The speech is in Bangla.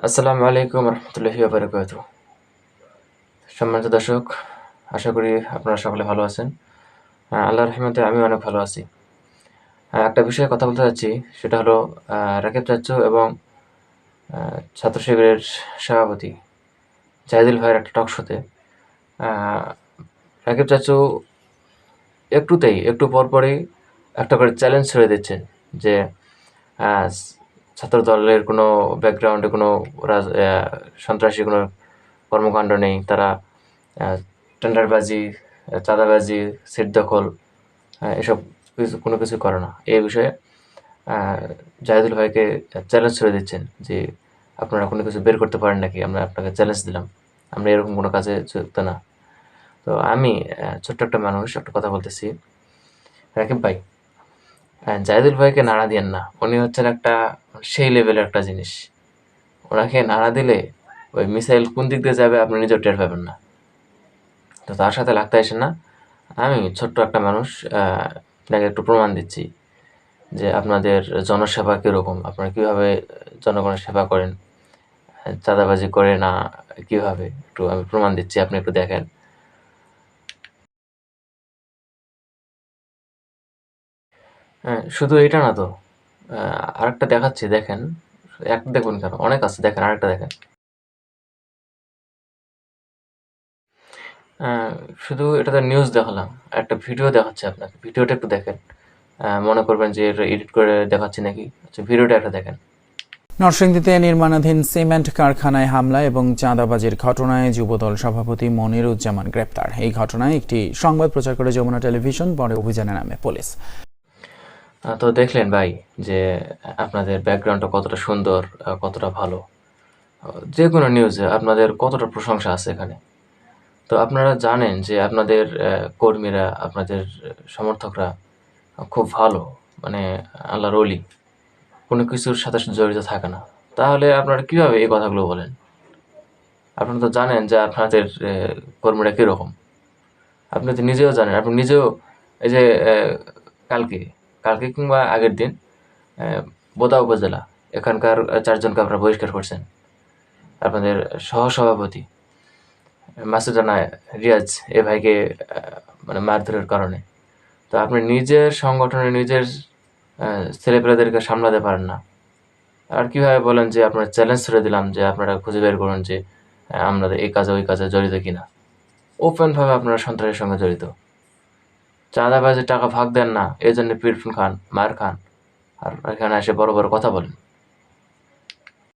আসসালামু আলাইকুম রহমতুল্লাহি বারকাত সম্মানিত দর্শক আশা করি আপনারা সকলে ভালো আছেন। আহ, আল্লাহর রহমতে আমি অনেক ভালো আছি। একটা বিষয়ে কথা বলতে চাচ্ছি সেটা হলো রাকেব চাচ্চু এবং ছাত্র শিবিরের সভাপতি জাহিদুল ভাইয়ের একটা টক শোতে রাকিব চাচ্চু একটুতেই একটু পরপরই একটা করে চ্যালেঞ্জ ছেড়ে দিচ্ছেন যে ছাত্র দলের কোনো ব্যাকগ্রাউন্ডে কোনো রাজ সন্ত্রাসী কোনো কর্মকাণ্ড নেই। তারা টেন্ডারবাজি চাঁদাবাজি, সিট দখল এসব কিছু, কোনো কিছু করে না। এই বিষয়ে জাহিদুল ভাইকে চ্যালেঞ্জ ছেড়ে দিচ্ছেন যে, আপনারা কোনো কিছু বের করতে পারেন নাকি? আমরা আপনাকে চ্যালেঞ্জ দিলাম। আমরা এরকম কোনো কাজে যুক্ত না। তো আমি ছোট্ট একটা মানুষ, একটা কথা বলতেছি। রাকিব ভাই হ্যাঁ জাহিদুল ভাইকে নাড়া দিয়েন না। উনি হচ্ছেন একটা সেই লেভেলের একটা জিনিস। ওনাকে নাড়া দিলে ওই মিসাইল কোন দিক দিয়ে যাবে আপনি নিজেও টের পাবেন না। তো তার সাথে লাগতে আসেন না। আমি ছোট্ট একটা মানুষ আপনাকে একটু প্রমাণ দিচ্ছি যে আপনাদের জনসেবা কীরকম? আপনারা কীভাবে জনগণের সেবা করেন? চাঁদাবাজি করে না কীভাবে? একটু আমি প্রমাণ দিচ্ছি, আপনি একটু দেখেন। হ্যাঁ শুধু এটা না তো আরেকটা দেখাচ্ছি, দেখেন, এক দেখুন কেন, অনেক আছে, দেখেন, আরেকটা দেখেন। শুধু এটা তো নিউজ দেখালাম, একটা ভিডিও দেখাচ্ছে আপনাকে ভিডিওটা একটু দেখেন। মনে করবেন যে এটা এডিট করে দেখাচ্ছে নাকি আচ্ছা ভিডিওটা একটা দেখেন। নরসিংদীতে নির্মাণাধীন সিমেন্ট কারখানায় হামলা এবং চাঁদাবাজির ঘটনায় যুবদল সভাপতি মনিরুজ্জামান গ্রেপ্তার। এই ঘটনায় একটি সংবাদ প্রচার করে যমুনা টেলিভিশন, পরে অভিযানে নামে পুলিশ। তো দেখলেন ভাই যে আপনাদের ব্যাকগ্রাউন্ডটা কতটা সুন্দর কতটা ভালো। যে কোনো নিউজে আপনাদের কতটা প্রশংসা আছে এখানে। তো আপনারা জানেন যে আপনাদের কর্মীরা, আপনাদের সমর্থকরা খুব ভালো মানে আল্লাহর অলি কোনো কিছুর সাথে জড়িত থাকে না। তাহলে আপনারা কীভাবে এই কথাগুলো বলেন? আপনারা তো জানেন যে আপনাদের কর্মীরা কীরকম। আপনি তো নিজেও জানেন, আপনি নিজেও এই যে কালকে কালকে কিংবা আগের দিন বোদা উপজেলা, এখানকার চারজনকে আপনারা বহিষ্কার করছেন। আপনাদের সহসভাপতি, মাসুদানা রিয়াজ এ ভাইকে মানে মারধরের কারণে। তো আপনি নিজের সংগঠনে নিজের ছেলেপেলেদেরকে সামলাতে পারেন না। আর কীভাবে বলেন যে আপনারা চ্যালেঞ্জ ছেড়ে দিলাম যে আপনারা খুঁজে বের করুন যে আমরা এই কাজে, ওই কাজে জড়িত কিনা? ওপেনভাবে আপনারা সন্ত্রাসের সঙ্গে জড়িত। চাঁদাবাজের টাকা ফাঁক দেন না এই জন্য পিট খান মার খান। আর এখানে এসে বড় বড় কথা বলেন।